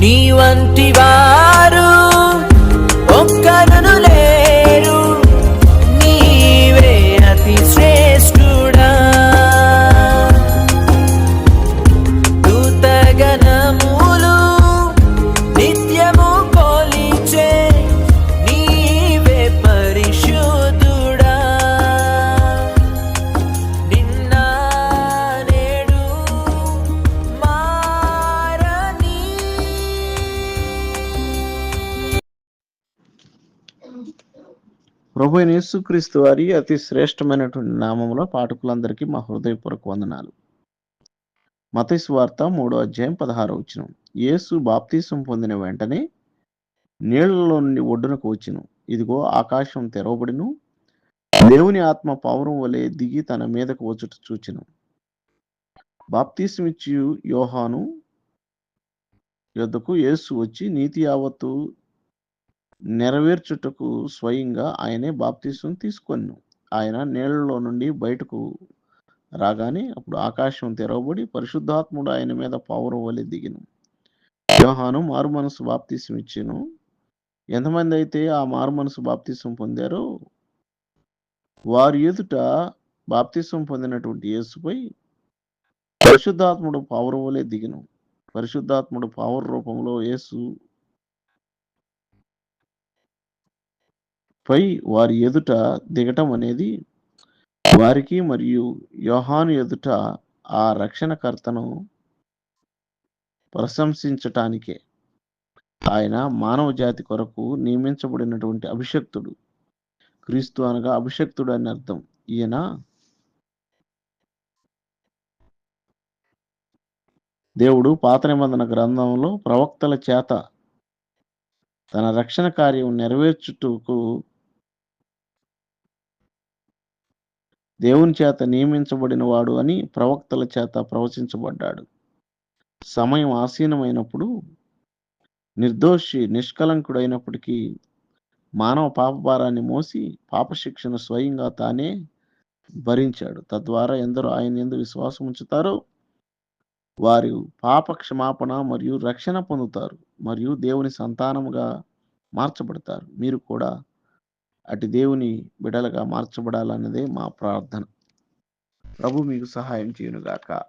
నీ వంటి వారు ప్రభు యేసుక్రీస్తు వారి అతి శ్రేష్టమైనటువంటి నామంలో పాఠకులందరికీ మా హృదయపూర్వక వందనాలు. మతైసు వార్త మూడో అధ్యాయం పదహారో వచ్చిన యేసు బాప్తీసం పొందిన వెంటనే నీళ్ళలో నుండి ఒడ్డునకు వచ్చిను ఇదిగో ఆకాశం తెరవబడిను దేవుని ఆత్మ పౌరం వలె దిగి తన మీదకు వచ్చుట చూచిను. బాప్తీసం ఇచ్చి యోహాను యొద్దకు యేసు వచ్చి నీతి యావత్తు నెరవేర్చుటకు స్వయంగా ఆయనే బాప్తీసం తీసుకొను ఆయన నీళ్ళలో నుండి బయటకు రాగానే అప్పుడు ఆకాశం తెరవబడి పరిశుద్ధాత్ముడు ఆయన మీద పావురం వలె దిగిను. యోహాను మారు మనసు బాప్తీసం ఇచ్చాను. ఎంతమంది అయితే ఆ మారు మనసు బాప్తీసం పొందారో వారి ఎదుట బాప్తీసం పొందినటువంటి యేసుపై పరిశుద్ధాత్ముడు పావురం వలె దిగిను. పరిశుద్ధాత్ముడు పావుర రూపంలో యేసు పై వారి ఎదుట దిగటం అనేది వారికి మరియు యోహాను ఎదుట ఆ రక్షణకర్తను ప్రశంసించటానికే. ఆయన మానవ జాతి కొరకు నియమించబడినటువంటి అభిషక్తుడు. క్రీస్తు అనగా అభిషక్తుడు అని అర్థం. ఈయన దేవుడు పాత నిబంధన గ్రంథంలో ప్రవక్తల చేత తన రక్షణ కార్యం నెరవేర్చుటకు దేవుని చేత నియమించబడిన వాడు అని ప్రవక్తల చేత ప్రవచించబడ్డాడు. సమయం ఆసీనమైనప్పుడు నిర్దోషి నిష్కలంకుడైనప్పటికీ మానవ పాపభారాన్ని మోసి పాపశిక్షను స్వయంగా తానే భరించాడు. తద్వారా ఎందరో ఆయన ఎందు విశ్వాసం ఉంచుతారో వారు పాప క్షమాపణ మరియు రక్షణ పొందుతారు మరియు దేవుని సంతానముగా మార్చబడతారు. మీరు కూడా అటు దేవుని బిడలుగా మార్చబడాలన్నదే మా ప్రార్థన. ప్రభు మీకు సహాయం చేయనుగాక.